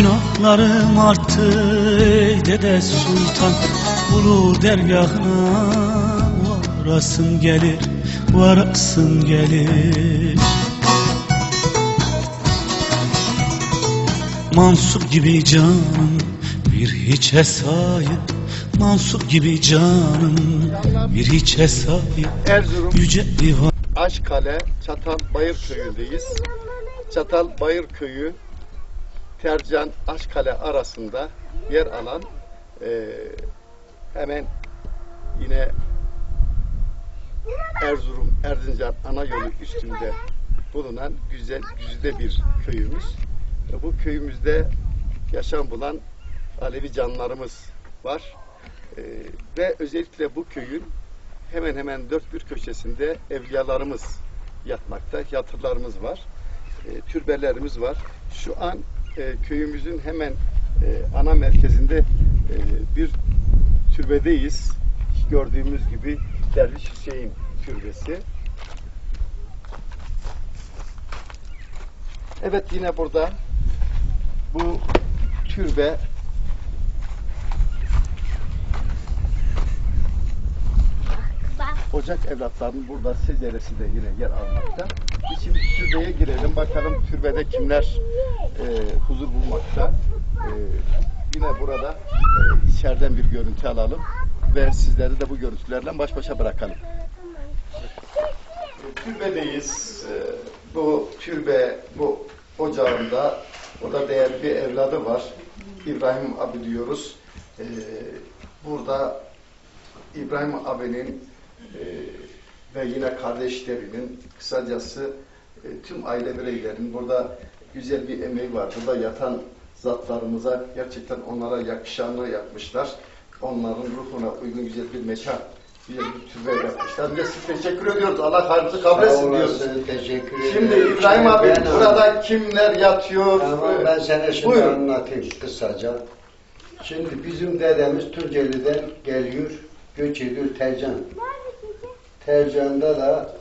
Günahlarım arttı ey dede sultan Ulu dergahına. Varasın gelir Varasın gelir. Mansup gibi canım bir hiçe sahip Mansup gibi canım bir hiçe sahip Erzurum. Yüce divan Aşkale Çatal Bayır köyündeyiz. Çatal Bayır köyü Tercan Aşkale arasında yer alan eee, hemen yine Erzurum Erzincan ana yolu üstünde bulunan güzel güzide bir köyümüz. Ve Bu köyümüzde yaşam bulan Alevi canlarımız var. Eee, ve özellikle bu köyün hemen hemen dört bir köşesinde evliyalarımız yatmakta, yatırlarımız var, e, türbelerimiz var. Şu an e, köyümüzün hemen e, ana merkezinde e, bir türbedeyiz. Gördüğümüz gibi Derviş Hüseyin Türbesi. Evet yine burada bu türbe Ocak evlatlarının burada seceresi de yine yer almakta. Biz türbeye girelim bakalım türbede kimler e, huzur bulmakta. E, yine burada e, içeriden bir görüntü alalım ve sizleri de bu görüntülerle baş başa bırakalım. E, türbedeyiz. E, bu türbe, bu ocağında orada değerli bir evladı var. İbrahim abi diyoruz. E, burada İbrahim abinin e, ve yine kardeşlerinin kısacası tüm aile bireylerinin burada güzel bir emeği var. Burada yatan zatlarımıza gerçekten onlara yakışanı yapmışlar. Onların ruhuna uygun güzel bir mekan, güzel bir türbe yapmışlar. Ve siz teşekkür ediyoruz. Allah hayrınızı kabul etsin diyoruz. teşekkür ederim. Şimdi İbrahim abi Ben- burada kimler yatıyor? Tamam ben sana şimdi Buyurun. anlatayım kısaca. Şimdi bizim dedemiz Tunceli'den geliyor, göç ediyor Tercan. Tercan'da da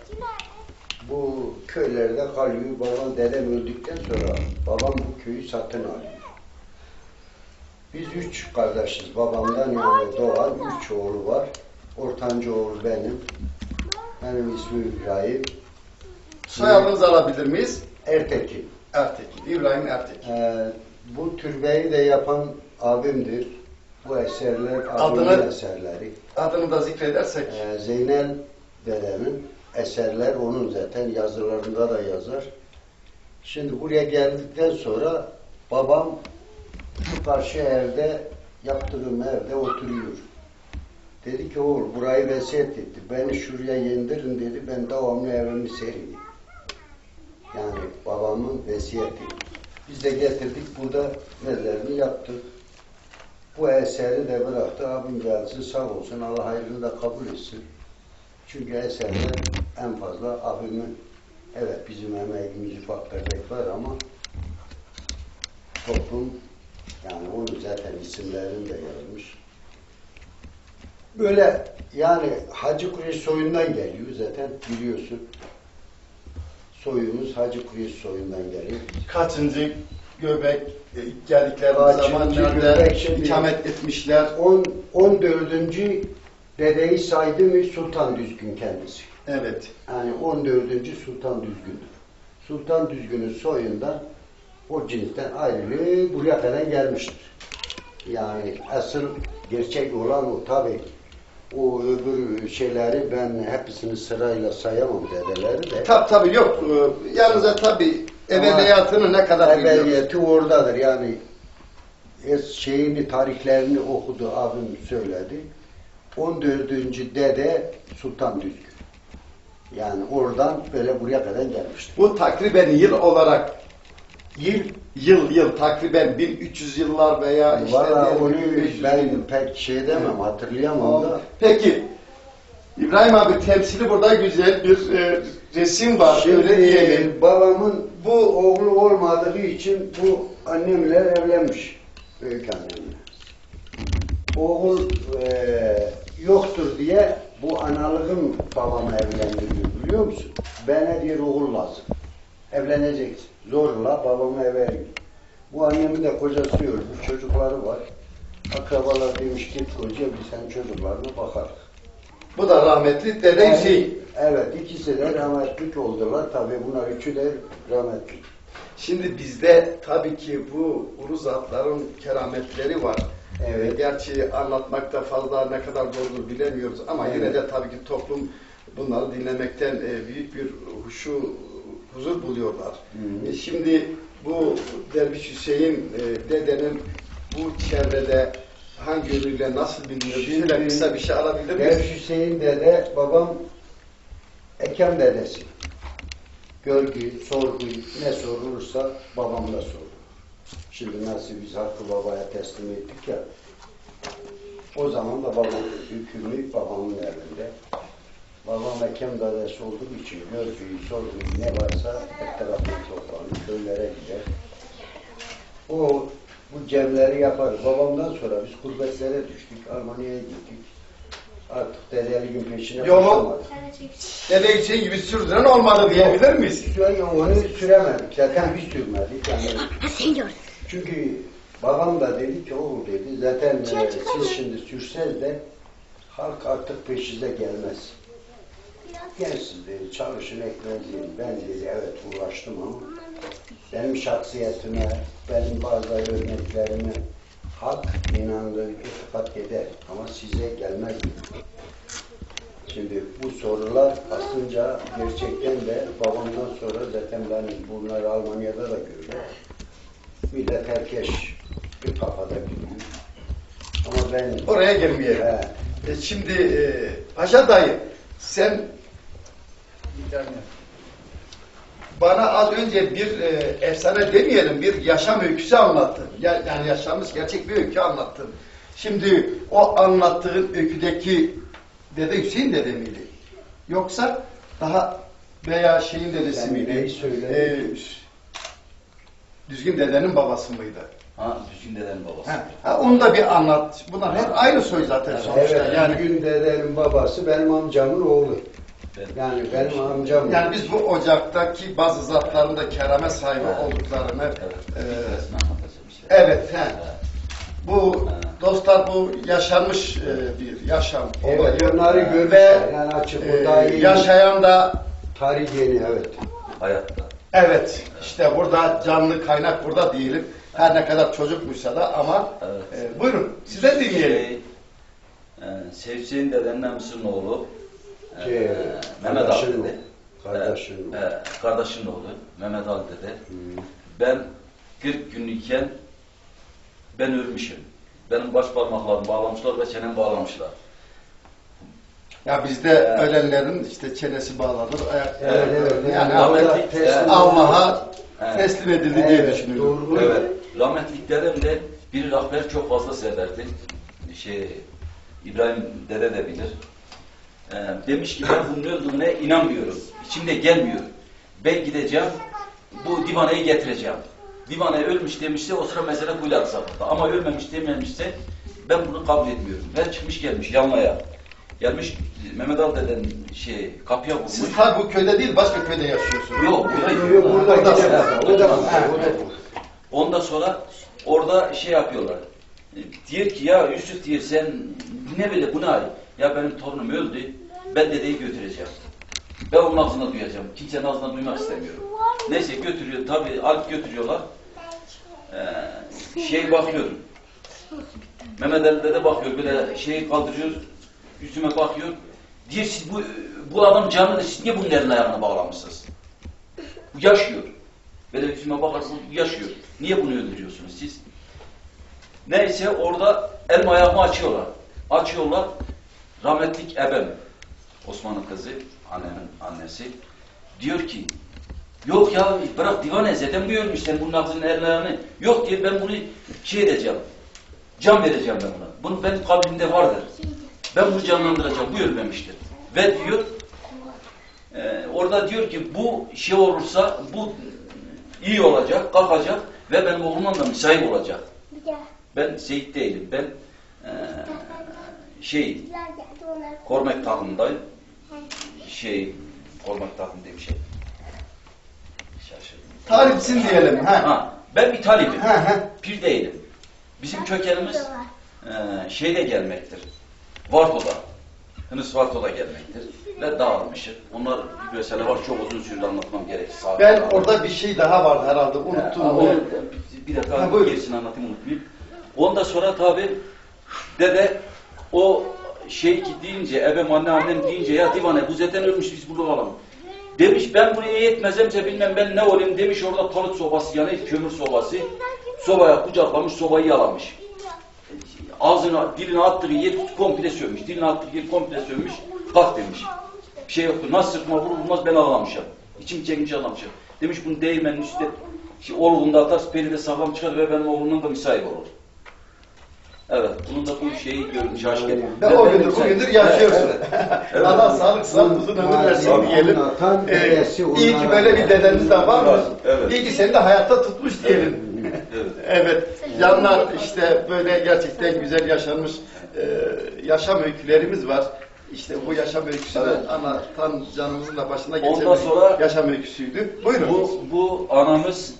bu köylerde kalıyor. Babam dedem öldükten sonra babam bu köyü satın alıyor. Biz üç kardeşiz. Babamdan yani doğan üç oğlu var. Ortancı oğlu benim. Benim ismim İbrahim. Soyadınızı alabilir miyiz? Ertekin. Ertekin. İbrahim Ertekin. Ee, bu türbeyi de yapan abimdir. Bu eserler Adını- abimin eserleri. Adını da zikredersek. Ee, Zeynel dedemin eserler onun zaten yazılarında da yazar. Şimdi buraya geldikten sonra babam şu karşı evde yaptığım evde oturuyor. Dedi ki oğul burayı vesiyet etti. Beni şuraya yendirin dedi. Ben devamlı evimi sereyim. Yani babamın vesiyeti. Biz de getirdik burada mezarını yaptık. Bu eseri de bıraktı. Abim gelsin sağ olsun. Allah hayrını da kabul etsin. Çünkü eserler en fazla abimin evet bizim emeğimiz ufak tefek var ama toplum yani onun zaten isimlerini de yazmış. Böyle yani Hacı Kureş soyundan geliyor zaten biliyorsun. Soyumuz Hacı Kureş soyundan geliyor. kaçıncı göbek e, geldikleri Kaçıncı zaman nerede ikamet etmişler. 10 14. dedeyi saydı mı Sultan Düzgün kendisi. Evet. Yani 14. Sultan Düzgün'dür. Sultan Düzgün'ün soyundan o cinsten ayrılığı buraya kadar gelmiştir. Yani asıl gerçek olan o tabi. O öbür şeyleri ben hepsini sırayla sayamam dedeleri de. Tabi tabi yok. Ee, Yalnız tabi evveliyatını ne kadar biliyoruz. Evveliyeti oradadır yani es şeyini tarihlerini okudu abim söyledi. 14. dede Sultan Düzgün. Yani oradan böyle buraya kadar gelmiştir. Bu takriben yıl olarak Yıl yıl yıl takriben 1300 yıllar veya işte valla onu 1500 ben yıl. pek şey demem hatırlayamam da. Peki İbrahim abi temsili burada güzel bir e, resim var. Şimdi Öyle diyelim. babamın bu oğlu olmadığı için bu annemle evlenmiş. Büyük annemle. Oğul eee, yoktur diye bu analığım babamı evlendiriyor biliyor musun? Bana diyor oğul lazım. Evleneceksin. Zorla babamı eve veriyor. Bu annemin de kocası ölmüş, çocukları var. Akrabalar demiş git koca biz sen çocuklarına bakarız. Bu da rahmetli Dede Hüseyin. Evet ikisi de rahmetlik oldular. Tabii bunlar üçü de rahmetlik. Şimdi bizde tabii ki bu ulu zatların kerametleri var. Evet. Gerçi anlatmakta fazla ne kadar doğrudur bilemiyoruz ama Evet. yine de tabii ki toplum bunları dinlemekten e, büyük bir huşu, huzur buluyorlar. Hı. E, Şimdi bu Derviş Hüseyin e, dedenin bu çevrede hangi yönüyle nasıl biliniyor? Şöyle kısa bir şey alabilir miyiz? Derviş Hüseyin dede, babam Ekem dedesi. Görgü, sorgu, ne sorulursa babam da sordu. Şimdi nasıl biz hakkı babaya teslim ettik ya, o zaman da babam hükmü babamın elinde. Babam Ekem dedesi olduğu için görgüyü, sorguyu ne varsa hep tarafını toplanır, köylere gider. O bu cemleri yapar. Babamdan sonra biz gurbetlere düştük, Almanya'ya gittik. Artık dedeliğin peşine Yolu-. Dede Hüseyin gibi sürdüren olmadı diyebilir miyiz? Şöyle onu süremedik. Zaten biz sürmedik. Yani çünkü babam da dedi ki oğul dedi zaten e, siz şimdi sürseniz de halk artık peşinize gelmez. Gençsiz dedi çalışın ekmeğinizi yiyin. Ben dedi evet uğraştım ama benim şahsiyetime, benim bazı örneklerime halk inandığı itifat eder ama size gelmez dedi. Şimdi bu sorular aslında gerçekten de babamdan sonra zaten ben bunları Almanya'da da gördüm. Millet herkes bir kafada biliyor. Ama ben Oraya girmeyelim. He. E, şimdi e, Paşa dayı sen bana az önce bir e, efsane demeyelim bir yaşam öyküsü anlattın. Ya, yani yaşamış gerçek bir öykü anlattın. Şimdi o anlattığın öyküdeki dede Hüseyin dede miydi? Yoksa daha veya şeyin dedesi Ben miydi? neyi söyledim? E, düzgün dedenin babası mıydı? Ha, Düzgün dedenin babası. Ha, ha, onu da bir anlat. Bunlar hep aynı soy zaten sonuçta. evet, yani yani gün dedenin babası benim amcamın oğlu. Yani benim amcam. Yani biz bu ocaktaki bazı zatların da kerame sahibi Evet. olduklarını Evet. e, işte. evet he. Bu dostlar bu yaşanmış e, bir yaşam Evet, olayı. görmüşler. Yani açık e, bu daha yeni. yaşayan da Tarih yeni evet. Hayatta. evet işte burada canlı kaynak burada diyelim. Her ne kadar çocukmuşsa da ama Evet. e, buyurun size dinleyelim. Şey, e, Sevci'nin dedenin emsinin oğlu. e, Şey, Mehmet Ali dede. oğlu. Kardeşinin E, oğlu. e, kardeşinin oğlu. Mehmet Ali dede. Hı. Ben 40 günlükken ben ölmüşüm. Benim baş parmaklarımı bağlamışlar ve çenem bağlamışlar. Ya bizde Evet. ölenlerin işte çenesi bağlanır, ayak Evet, evet. yani Allah rahmetli- teslim- Allah'a Evet. teslim edildi diye Evet, düşünüyorum. doğru. Evet. Rahmetlik dedem de bir rahber çok fazla severdi. Şey, İbrahim dede de bilir. Ee, demiş ki ben bunun öldüğüne inanmıyorum. İçimde gelmiyor. Ben gideceğim, bu divanayı getireceğim. Divanayı ölmüş demişse o sıra mesele kuyular sapıttı. Ama ölmemiş dememişse ben bunu kabul etmiyorum. Ben çıkmış gelmiş yanmaya. Gelmiş Mehmet Ali deden şey kapıya vurmuş. Siz tabi bu köyde değil başka köyde yaşıyorsunuz. Yok, burada Yok, yok, burada Orada- orada- bu, o da bu. Ondan sonra orada şey yapıyorlar. Diyor ki ya Yusuf diyor sen ne böyle bu ne hal? Ya benim torunum öldü. Ben dedeyi götüreceğim. Ben onun ağzına duyacağım. Kimsenin ağzına duymak istemiyorum. Neyse götürüyor. Tabii alıp götürüyorlar. Ee, şey bakıyor. Mehmet Ali dede bakıyor. Böyle şeyi kaldırıyor. Yüzüme bakıyor. Diyor siz bu, bu adam canlı siz niye bunun eline ayağına bağlamışsınız? Bu yaşıyor. Böyle yüzüme bakarsın yaşıyor. Niye bunu öldürüyorsunuz siz? Neyse orada elma ayağımı açıyorlar. Açıyorlar. Rahmetlik ebem, Osman'ın kızı, annemin annesi. Diyor ki, yok ya bırak divane zaten bu ölmüş sen bunun ağzının ayağını. Yok diye ben bunu şey edeceğim. Can vereceğim ben buna. Bunu benim kalbimde vardır. Ben bunu canlandıracağım. Bu ölmemiştir. Ve diyor ee, orada diyor ki bu şey olursa bu iyi olacak, kalkacak ve benim oğlumdan da müsait olacak. Ben Seyit değilim. Ben eee, şey Kormek takımındayım. Şey Kormek takım diye bir şey. Şaşırdım. Tarihçisin diyelim. Ha. Ha, Ben bir talibim. He he. Pir değilim. Bizim kökenimiz e, şeyde gelmektir. Varto'da. Hınıs Varto'da gelmektir. Ve dağılmışız. Onlar bir mesele var. Çok uzun süre anlatmam gerek. Saat Ben var. orada bir şey daha vardı herhalde. Unuttum ama onu. bir dakika Ha, gerisini anlatayım unutmayayım. Ondan sonra tabi dede o şey ki deyince, ebem anne annem deyince ya divane bu zaten ölmüş biz burada kalalım. Demiş ben bunu iyi etmezemse bilmem ben ne olayım demiş orada palut sobası yani kömür sobası. Sobaya kucaklamış sobayı yalamış. Ağzına dilini attığı yer komple sönmüş. Dilini attığı yer komple sönmüş. Kalk demiş. Bir şey yoktu. Nasıl sırtıma vurur vurmaz ben ağlamışım. İçim çekince ağlamışım. Demiş bunu değirmenin üstüne şey, oğlunda atar, peri de sağlam çıkar ve benim oğlunun da müsait olur. Evet, bunun da bu şeyi görmüş aşkı. Ve o gündür bugündür yaşıyorsun. Evet. Allah sağlık sıhhat uzun ömür versin diyelim. Ee, iyi ki böyle bir dedeniz de varmış. Evet. İyi ki seni de hayatta tutmuş diyelim. Evet. Evet, canlar işte böyle gerçekten güzel yaşanmış e, yaşam öykülerimiz var. İşte bu yaşam öyküsünü Evet. anlatan canımızın da başına Ondan geçen sonra- yaşam öyküsüydü. Buyurun. Bu, bu anamız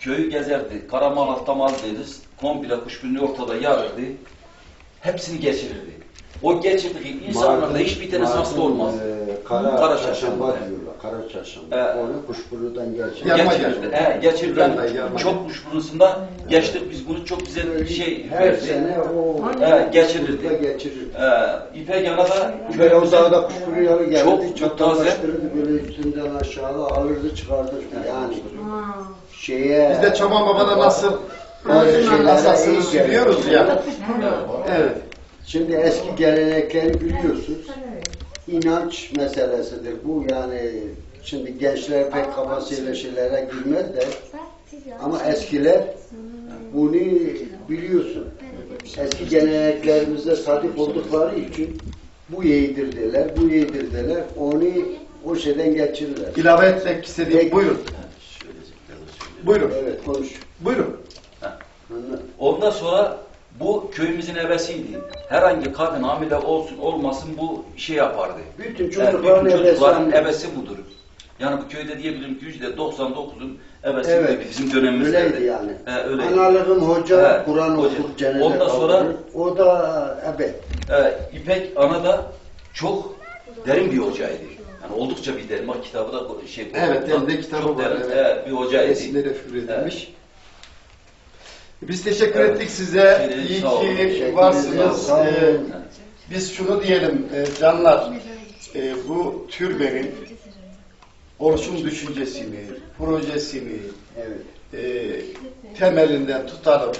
köyü gezerdi. Karamal Ahtamal deriz. Komple kuşbünlüğü ortada yarırdı. Hepsini geçirirdi. O geçirdiği insanlarda hiçbir tanesi hasta olmaz. E, kara, Kara çarşamba çarşamba. diyorlar. Kara çarşamba. Evet. Onu kuşburudan. He, geçirirdi. Ben de yarma Çok kuşburnusunda geçtik biz bunu çok güzel bir şey Her verdi. sene o Evet, geçirirdi. geçirirdi. Ee, İpek Ana da Böyle o dağda kuşburuları geldi. Çok- çok çatallaştırırdı. Böyle üstünden aşağıda alırdı çıkardı. Yani şeye... Biz de Çoban Baba'da nasıl Bazı e, şeylere asasını iyi sürüyoruz ya. Evet. Şimdi eski gelenekleri biliyorsunuz. İnanç meselesidir bu yani şimdi gençler pek kafasıyla şeylere girmez de ama eskiler bunu biliyorsun. Eski geleneklerimizde sadık oldukları için bu yedirdiler, bu yedirdiler, onu o şeyden geçirirler. İlave etmek istediğim buyurun. Buyurun. Evet konuş. Buyurun. Ondan sonra bu köyümüzün ebesiydi. Herhangi kadın hamile olsun olmasın bu şey yapardı. Bütün Yani çocukların bütün çocukların ebesi ebesi budur. Yani bu köyde diyebilirim ki yüzde 99'un ebesi Evet. buydu bizim dönemimizde. Öyleydi yani. He, öyleydi. Analığım hoca, Kur'an hoca. okur, cennet Ondan sonra- alır. O da ebe. Ee, İpek Ana da çok derin bir hocaydı. Yani oldukça bir derin. Bak kitabı da şey Evet, elinde kitabı çok var, derin evet. he, bir hocaydı. Resimleri edilmiş. Biz teşekkür ettik size. Evet, İyi ki varsınız. Ee, biz şunu diyelim e, canlar. e, bu türbenin oluşum düşüncesini, projesini Evet. e, temelinden tutalım.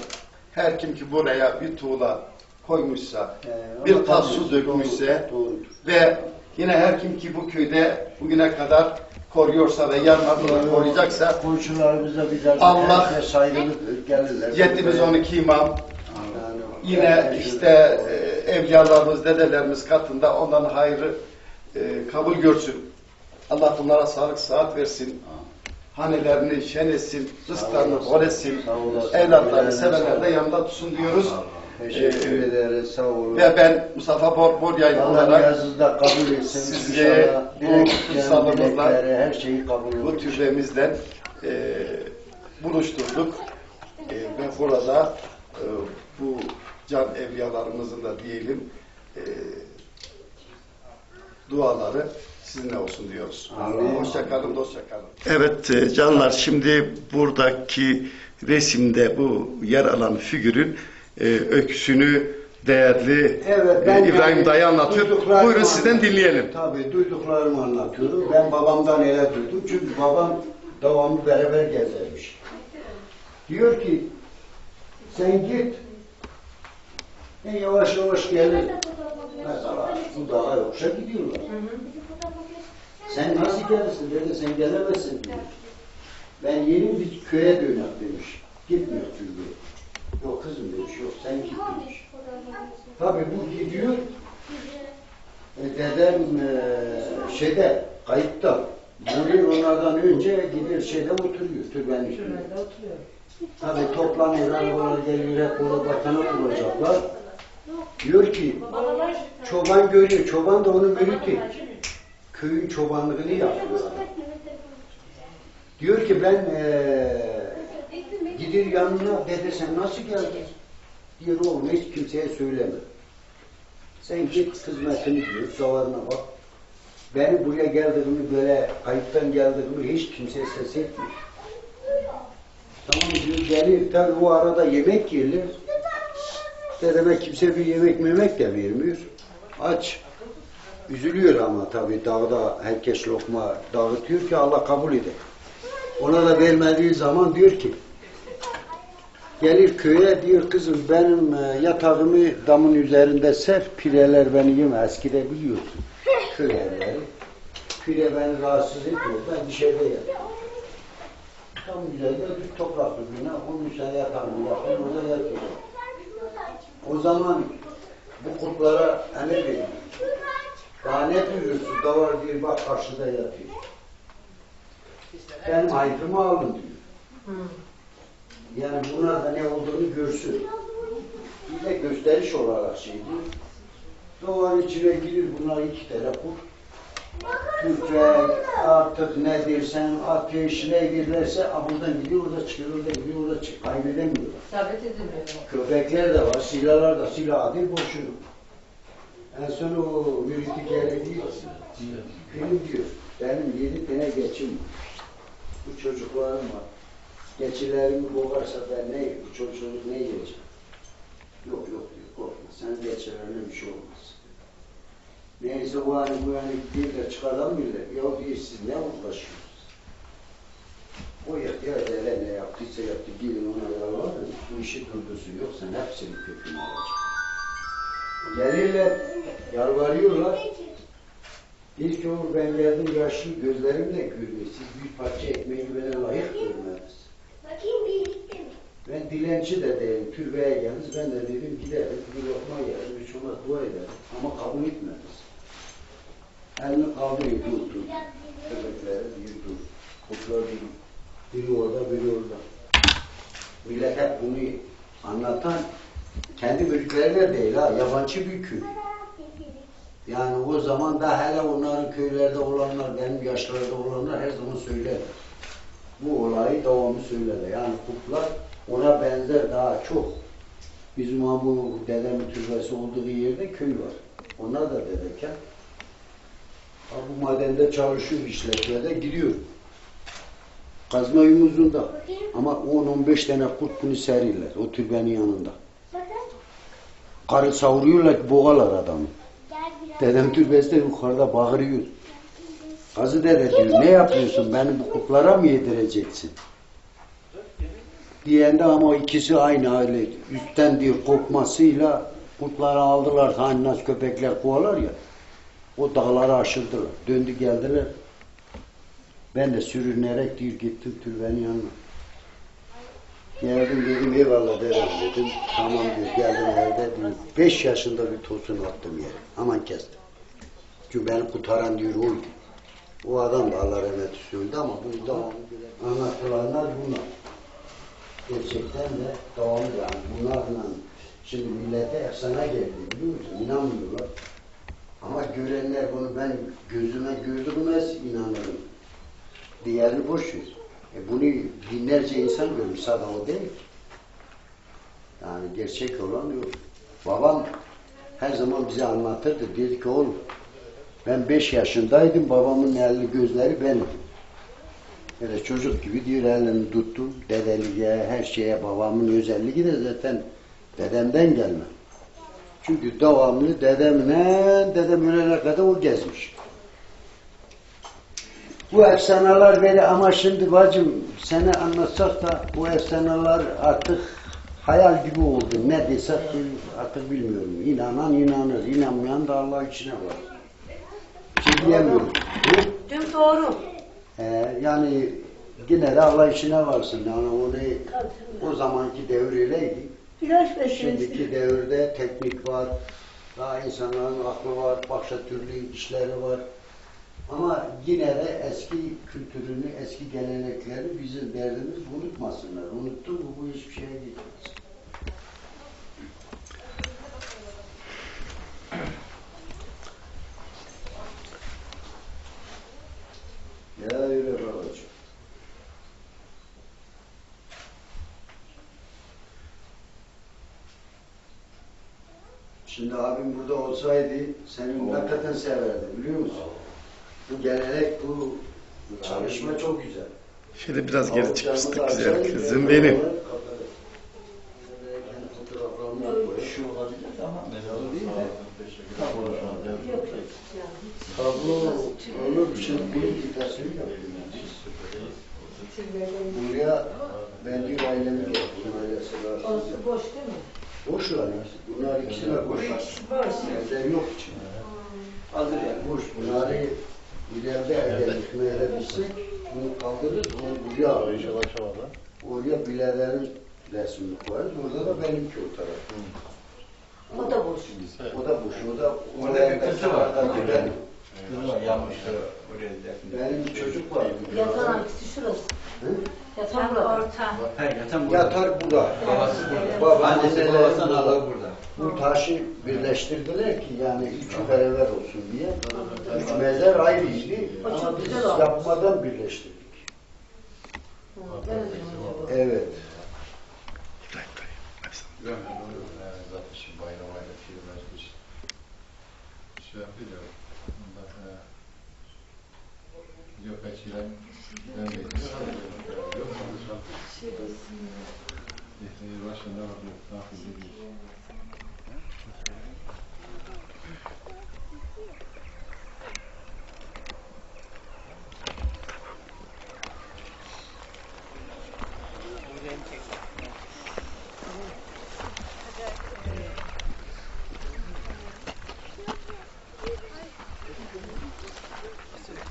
Her kim ki buraya bir tuğla koymuşsa, Ee, bir tas su dökmüşse doğru- doğrudur. ve yine her kim ki bu köyde bugüne kadar koruyorsa ve yarın adını koruyacaksa Komşularımıza bize Allah- saygılıdır, gelirler. Yeddimiz 12 imam, yine işte e, evliyalarımız, dedelerimiz katında onların hayrı e, kabul görsün. Allah bunlara sağlık, sıhhat versin. Hanelerini şen etsin, rızklarını bol etsin. Evlatlarını, sevenler de yanında tutsun diyoruz. Teşekkür Ee, ederiz, sağ olun. Ve ben Mustafa Bor, Boryaylı Allah olarak niyazınızı da kabul etsin. size İnşallah bu dileklerin, dilekleri, her şeyi kabul bu olur. türbemizden e, buluşturduk. E, ve burada e, bu can evliyalarımızın da diyelim e, duaları sizinle olsun diyoruz. Amin. Hoşça kalın, dostça kalın. Evet e, canlar şimdi buradaki resimde bu yer alan figürün e, öyküsünü değerli Evet, e, ben İbrahim yani Dayı anlatıyor. Buyurun sizden dinleyelim. Tabii duyduklarımı anlatıyorum. Ben babamdan öyle duydum. Çünkü babam devamlı beraber gezermiş. Diyor ki sen git en yavaş yavaş gelir. Mesela bu dağa yokuşa gidiyorlar. Sen nasıl gelirsin dedi, sen gelemezsin diyor. Ben yeni bir köye dönek demiş. Gitmiyor çünkü. Yok kızım demiş, yok sen git demiş. Tabii bu gidiyor. E, dedem e, şeyde, kayıtta. Vuruyor onlardan önce gidiyor şeyde oturuyor, türbenin üstünde. Tabii toplanıyor, arabalar geliyor, hep orada vatana kuracaklar. Diyor ki, çoban görüyor, çoban da onun müriti. Köyün çobanlığını yapıyor. Diyor ki ben eee Gidir yanına dede sen nasıl geldin? Diyor oğlum hiç kimseye söyleme. Sen git hizmetini diyor, davarına bak. Beni buraya geldiğimi böyle kayıptan geldiğimi hiç kimseye ses etmiyor. Tamam diyor gelir tabi o arada yemek yerler. Dedeme kimse bir yemek memek de vermiyor. Aç. Üzülüyor ama tabi dağda herkes lokma dağıtıyor ki Allah kabul eder. Ona da vermediği zaman diyor ki gelir köye diyor kızım benim e, yatağımı damın üzerinde ser pireler beni yeme eskide biliyorsun. Köy evleri pire beni rahatsız etmiyor ben dışarıda yatıyorum tam üzerinde bir topraklı bina onun üzerine yatağımı yapıyorum orada yatıyorum o zaman bu kurtlara emir veriyor daha ne duyuyorsun da var diyor bak karşıda yatıyor. Benim ayıpımı alın diyor yani buna da ne olduğunu görsün. Bir de gösteriş olarak şeydi. Doğanın içine girir bunlar iki tane kurt. Tüfek, artık ne dersen, ateş ne girerse a, buradan gidiyor, orada çıkıyor, orada gidiyor, orada çıkıyor. Kaybedemiyorlar. Davet edilmiyor. Köpekler de var, silahlar da, silah adı boşuna. En son o müriti geldi diyor. Benim diyor, benim yedi tane geçim. Bu çocuklarım var. Geçilerimi boğarsa ben ne, bu çocuk ne yiyecek? Yok yok diyor, korkma. Sen geçilerine bir şey olmaz. Neyse o hani bu yani bir de çıkaramıyorlar. Ya diyor siz ne uğraşıyorsunuz? O yaptı ya dede ne yaptıysa yaptı. Gidin ona yalvarın. Bu işi durdusu yok. Sen hepsini kökünü alacak. Gelirler, yalvarıyorlar. Diyor ki ben geldim yaşlı gözlerim de. Siz bir parça ekmeği bana layık görmediniz. Ben dilenci de değilim. Türbeye geldiniz. Ben de dedim giderim. Bir lokma yerim. Üç ona dua ederim. Ama kabul etmediniz. Elini kaldırıyor. Dur dur. Köpekleri bir dur. Kutlar dur. Biri orada biri orada. Millet hep bunu anlatan kendi mülklerine değil ha. Yabancı bir köy. Yani o zaman da hele onların köylerde olanlar, benim yaşlarda olanlar her zaman söyler. Bu olayı devamlı söylerler. Yani kurtlar ona benzer daha çok. Bizim ha bu dedemin türbesi olduğu yerde köy var. Onlar da dedeken. Bu madende çalışıyor işletmede gidiyor. Kazma yumuzunda. Ama 10-15 tane kurt bunu serirler o türbenin yanında. Karı savuruyorlar, boğalar adamı. Dedem türbesi de yukarıda bağırıyor. Kazı dede diyor, ne yapıyorsun? Beni bu kurtlara mı yedireceksin? Diyende ama ikisi aynı aile. Üstten diyor korkmasıyla kurtları aldılar. Hani nasıl köpekler kovalar ya. O dağları aşırdılar. Döndü geldiler. Ben de sürünerek diyor gittim türbenin yanına. Geldim dedim eyvallah dedem dedim. Tamam diyor geldim evde diyor. Beş yaşında bir tosun attım yere. Aman kestim. Çünkü beni kurtaran diyor oydu. O adam da Allah rahmet eylesin ama bunu devamlı anlatılanlar bunlar. Gerçekten de devamlı yani bunlarla şimdi millete efsane geldi biliyor musun? İnanmıyorlar. Ama görenler bunu ben gözüme gördüğüme inanırım. Diğerini boş ver. E bunu binlerce insan görmüş sadece o değil. Yani gerçek olan yok. Babam her zaman bize anlatırdı. Dedi ki oğlum ben beş yaşındaydım babamın elli gözleri benim. Böyle çocuk gibi diyor elini tuttum. Dedeliğe, her şeye babamın özelliği de zaten dedemden gelme. Çünkü devamlı dedemle, dedem ölene kadar o gezmiş. Bu efsaneler böyle ama şimdi bacım seni anlatsak da bu efsaneler artık hayal gibi oldu. Ne desek artık bilmiyorum. İnanan inanır, inanmayan da Allah içine var. Bir şey diyemiyorum. Dün doğru. Ee, yani yine de Allah içine varsın. Yani onu o zamanki devir meselesi. Şimdiki devirde teknik var, daha insanların aklı var, başka türlü işleri var. Ama yine de eski kültürünü, eski geleneklerini bizim derdimiz unutmasınlar. Unuttu mu bu hiçbir şeye gitmez. غير الرجل Şimdi abim burada olsaydı seni mutlakaten severdi biliyor musun? Bu gelenek, bu çalışma çok güzel. Şöyle biraz geri çıkmıştık güzel kızım benim. Buraya ben diyor ailemi yaptım, ailesi var. Orası boş değil mi? Boş yani. Bunlar ikisine boş. Boş. Evde yok içinde. Hazır yani. Boş. Bunları ileride evde yıkmayabilirsek bunu kaldırırız, onu buraya alırız. Oraya bilelerin resmini koyarız. Orada da benimki o taraf. O da boş. O da boş. O da Orada bir kızı var. Oraya defne. Benim bir çocuk var. Yatan hangisi şurası? Hı? Yatan burada. He yatan burada. Yatar burada. Babası burada. Baba, Annesi babasından burada. Bu taşı birleştirdiler ki yani üçü beraber olsun diye. Üç mezar ayrıydı ama biz yapmadan birleştirdik. Evet. Zaten şimdi bayram ayda firma hiç şey yapıyor. Ondan sonra yok açılan neredeydi? Yok mu? İhtiyar başında var yok. Tahsil ediyor.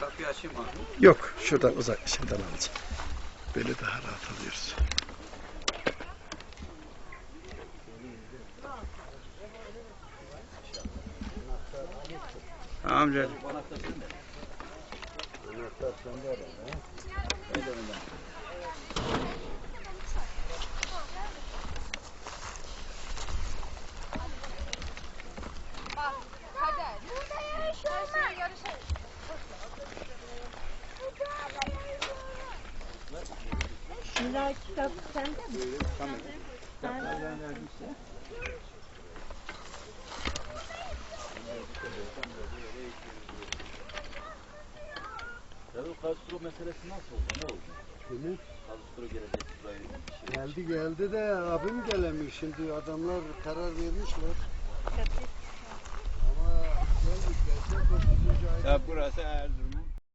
Kapıyı açayım abi. Yok şuradan uzak şeyden alacağım. Böyle daha rahat alıyoruz. Amca. Sende mi? Ya bu Kastro meselesi nasıl oldu? Ne oldu? Kastro gelecek buraya. Geldi geldi de abim gelemiyor şimdi adamlar karar vermişler.